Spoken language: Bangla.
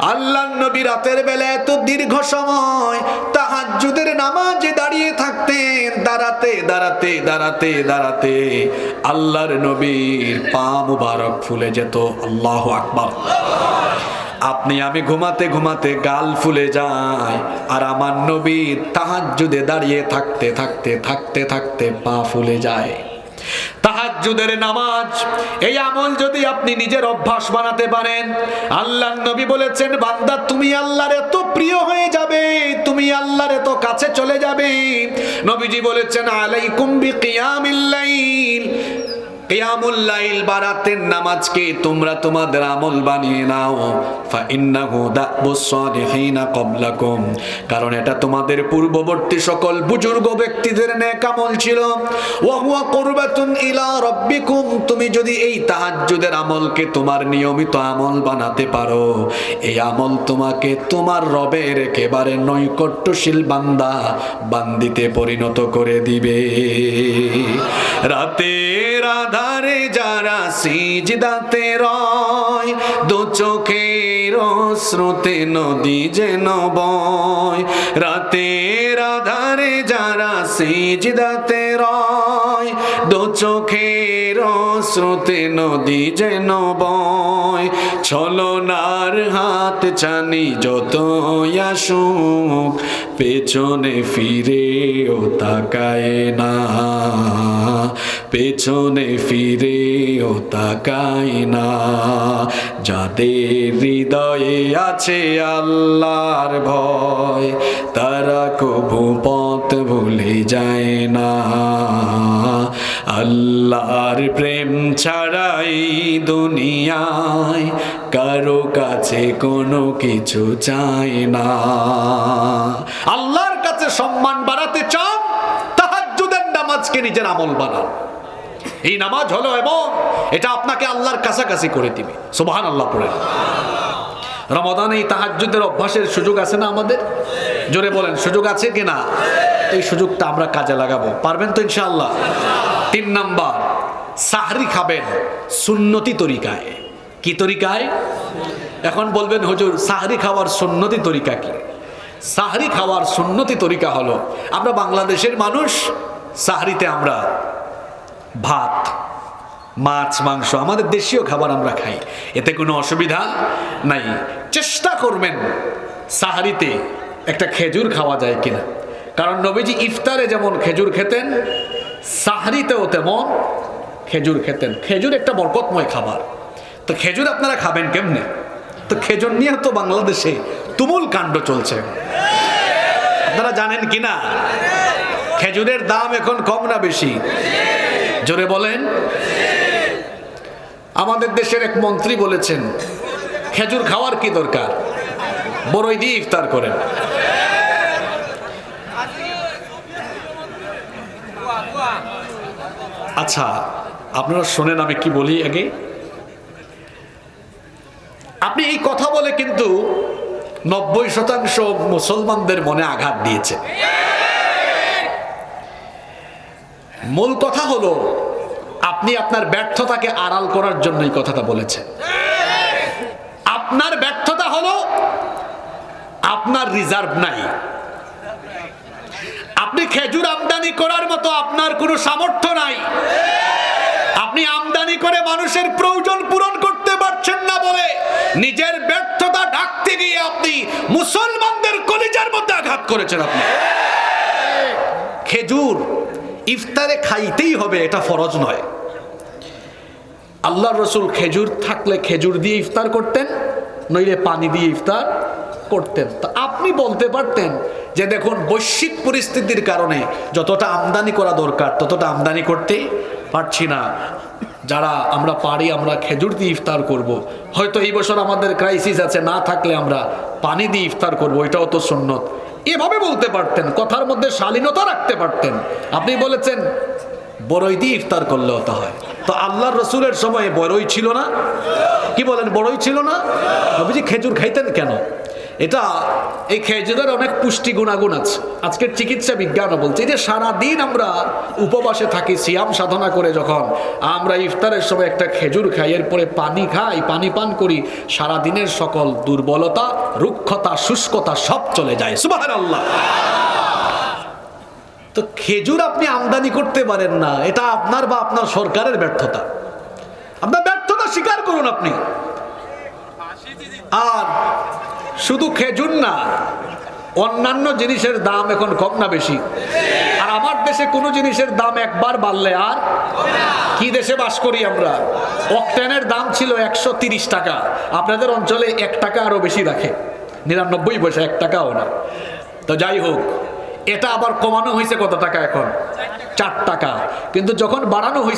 আল্লাহ নবী রাতের বেলা এত দীর্ঘ সময় তাহাজ্জুদের নামাজে দাঁড়িয়ে থাকতেন। দাঁড়াতে দাঁড়াতে দাঁড়াতে দাঁড়াতে আল্লাহর নবীর পা মুবারক ফুলে যেত। আল্লাহ আকবার। আপনি আমি ঘুমাতে ঘুমাতে গাল ফুলে যায় আর আমার নবী তাহাজ্জুদে দাঁড়িয়ে থাকতে থাকতে থাকতে থাকতে পা ফুলে যায়। তাহাজ্জুদের নামাজ। এই আমল যদি আপনি নিজের অভ্যাস বানাতে পারেন আল্লাহ নবী বলেছেন, বান্দা, তুমি আল্লাহর এত প্রিয় হয়ে যাবে, তুমি আল্লাহর এত কাছে চলে যাবে। নবীজি বলেছেন, আলাইকুম বিকিয়ামিল লাইল কিয়ামুল লাইল বারাতের নামাজকে তোমরা তোমাদের আমল বানিয়ে নাও। ক্বাবলাকুম। কারণ এটা তোমাদের পূর্ববর্তী সকল বুজুর্গ ব্যক্তিদের নেক আমল ছিল। ওয়া হুয়া কুরবাতুন ইলা রাব্বিকুম। তুমি যদি এই তাহাজ্জুদের আমলকে তোমার নিয়মিত আমল বানাতে পারো, এই আমল তোমাকে তোমার রবের একেবারে নৈকট্যশীল বান্দা বান্দিতে পরিণত করে দিবে। রাতের আধারে যারা সিজদাতে রয়, দু চোখের শ্রুতে নদী যেন বয়। রাতের আধারে যারা সিজদাতে রয়, দু চোখের শ্রুতে নদী যেন বয়। ছলনার হাত চানি যত আসুক, পেছনে ফিরেও তাকায় না। পেছনে ফিরে ফিরেও তাকায় না। যাদের হৃদয়ে আছে আল্লাহর ভয়, তারা কবু পথ ভুলে যায় না। আল্লাহর প্রেম ছাড়াই দুনিয়ায় কারও কাছে কোনো কিছু চায় না। আল্লাহর কাছে সম্মান বাড়াতে চান তাহাজ্জুদের নামাজকে নিজের আমল বানান এই নামাজ হলো এবং এটা আপনাকে আল্লাহর কাছাকাছি করে দিবে। সুবহান আল্লাহ পড়ে। রমাদান এই তাহাজ্জুদের অভ্যাসের সুযোগ আছে না আমাদের? জোরে বলেন, সুযোগ আছে কি না এই সুযোগটা আমরা কাজে লাগাবো। পারবেন তো ইনশাআল্লাহ? তিন নাম্বার, সাহরি খাবেন সুন্নতি তরিকায়। কি তরিকায়? এখন বলবেন, হুজুর, সাহরি খাওয়ার সুন্নতি তরিকা কি? সাহরি খাওয়ার সুন্নতি তরিকা হলো, আমরা বাংলাদেশের মানুষ, সাহরিতে আমরা ভাত, মাছ, মাংস, আমাদের দেশীয় খাবার আমরা খাই। এতে কোনো অসুবিধা নাই। চেষ্টা করবেন সাহারিতে একটা খেজুর খাওয়া যায় কিনা। কারণ নবীজি ইফতারে যেমন খেজুর খেতেন, সাহারিতেও তেমন খেজুর খেতেন। খেজুর একটা বরকতময় খাবার। তো খেজুর আপনারা খাবেন কেমনে? তো খেজুর নিয়ে তো বাংলাদেশে তুমুল কাণ্ড চলছে। আপনারা জানেন কিনা? খেজুরের দাম এখন কম না বেশি। জোরে বলেন। আমাদের দেশের এক মন্ত্রী বলেছেন, খেজুর খাওয়ার কি দরকার? বড়ই দিয়ে ইফতার করেন। আচ্ছা আপনারা শোনেন, আমি কি বলি আগে? আপনি এই কথা বলে কিন্তু নব্বই শতাংশ মুসলমানদের মনে আঘাত দিয়েছে। মূল কথা হলো, আপনি আপনার ব্যর্থতাকে আড়াল করার জন্য এই কথাটা বলেছেন। আপনার ব্যর্থতা হলো, আপনার রিজার্ভ নাই। আপনি খেজুর আমদানি করার মতো আপনার কোনো সামর্থ্য নাই। আপনি আমদানি করে মানুষের প্রয়োজন পূরণ করতে পারছেন না বলে নিজের ব্যর্থতা ডাকতে গিয়ে আপনি মুসলমানদের কলিজার মধ্যে আঘাত করেছেন আপনি। খেজুর ইফতারে খাইতেই হবে, এটা ফরজ নয়। আল্লাহ রসুল খেজুর থাকলে খেজুর দিয়ে ইফতার করতেন, নইলে পানি দিয়ে ইফতার করতেন। তা আপনি বলতে পারতেন যে দেখুন, বৈশ্বিক পরিস্থিতির কারণে যতটা আমদানি করা দরকার, ততটা আমদানি করতে পারছি না। যারা আমরা পারি, আমরা খেজুর দিয়ে ইফতার করব। হয়তো এই বছর আমাদের ক্রাইসিস আছে, না থাকলে আমরা পানি দিয়ে ইফতার করব, এটাও তো সুন্নত। এভাবে বলতে পারতেন, কথার মধ্যে শালীনতা রাখতে পারতেন। আপনি বলেছেন, বড়ই দিয়ে ইফতার করলে হতে হয়। তো আল্লাহর রসুলের সময় বড়ই ছিল না? কি বলেন, বড়ই ছিল না? খেজুর খাইতেন কেন? এটা এই খেজুরের অনেক পুষ্টি গুণাগুণ আছে। আজকের চিকিৎসা বিজ্ঞানও বলছে যে সারাদিন আমরা উপবাসে থাকি, সিয়াম সাধনা করে যখন আমরা ইফতারের সময় একটা খেজুর খাই, এরপরে পানি খাই, পানি পান করি, সারাদিনের সকল দুর্বলতা, রুক্ষতা, শুষ্কতা সব চলে যায়। সুবাহ আল্লাহ তো খেজুর আপনি আমদানি করতে পারেন না, এটা আপনার বা আপনার সরকারের ব্যর্থতা। আপনার ব্যর্থতা স্বীকার করুন আপনি। আর শুধু খেজুর না, অন্যান্য জিনিসের দাম এখন কম না বেশি। আর আমার দেশে কোনো জিনিসের দাম একবার বাড়লে আর কি দেশে বাস করি আমরা? অকটেনের দাম ছিল একশো টাকা। আপনাদের অঞ্চলে এক টাকা আরও বেশি রাখে। নিরানব্বই পয়সা, এক টাকাও না। তো যাই হোক, এটা আবার কমানো হয়েছে কত টাকা এখন? চার টাকা। কিন্তু যখন বাড়ানো হয়েছে